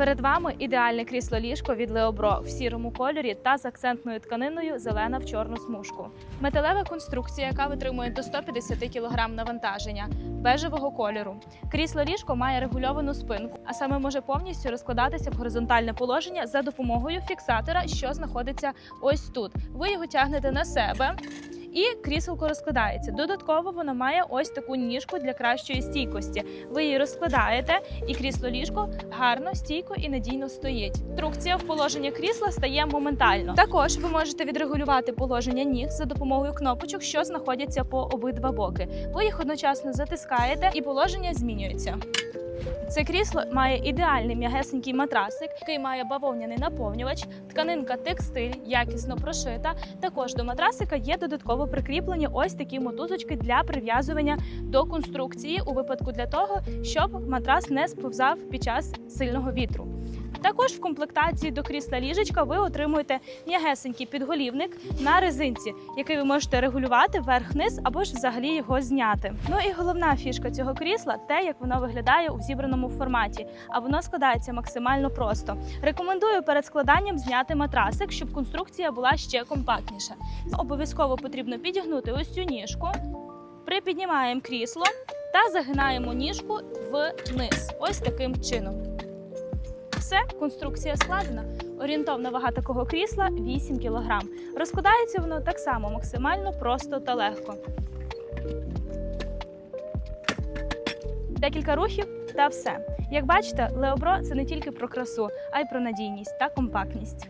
Перед вами ідеальне крісло ліжко від Леобро в сірому кольорі та з акцентною тканиною зелена в чорну смужку. Металева конструкція, яка витримує до 150 кг навантаження, бежевого кольору. Крісло ліжко має регульовану спинку, а саме може повністю розкладатися в горизонтальне положення за допомогою фіксатора, що знаходиться ось тут. Ви його тягнете на себе. І кріселко розкладається. Додатково воно має ось таку ніжку для кращої стійкості. Ви її розкладаєте, і крісло ліжко гарно, стійко і надійно стоїть. Інструкція в положення крісла стає моментально. Також ви можете відрегулювати положення ніг за допомогою кнопочок, що знаходяться по обидва боки. Ви їх одночасно затискаєте, і положення змінюється. Це крісло має ідеальний м'ягесенький матрасик, який має бавовняний наповнювач, тканинка текстиль, якісно прошита. Також до матрасика є додатково прикріплені ось такі мотузочки для прив'язування до конструкції у випадку для того, щоб матрас не сповзав під час сильного вітру. Також в комплектації до крісла ліжечка ви отримуєте м'ягесенький підголівник на резинці, який ви можете регулювати вверх-вниз або ж взагалі його зняти. Ну і головна фішка цього крісла те, як воно виглядає у зібраному форматі. А воно складається максимально просто. Рекомендую перед складанням зняти матрасик, щоб конструкція була ще компактніша. Обов'язково потрібно підігнути ось цю ніжку, припіднімаємо крісло та загинаємо ніжку вниз. Ось таким чином. Все, конструкція складена. Орієнтовна вага такого крісла 8 кг. Розкладається воно так само максимально просто та легко. Декілька рухів та все. Як бачите, Леобро це не тільки про красу, а й про надійність та компактність.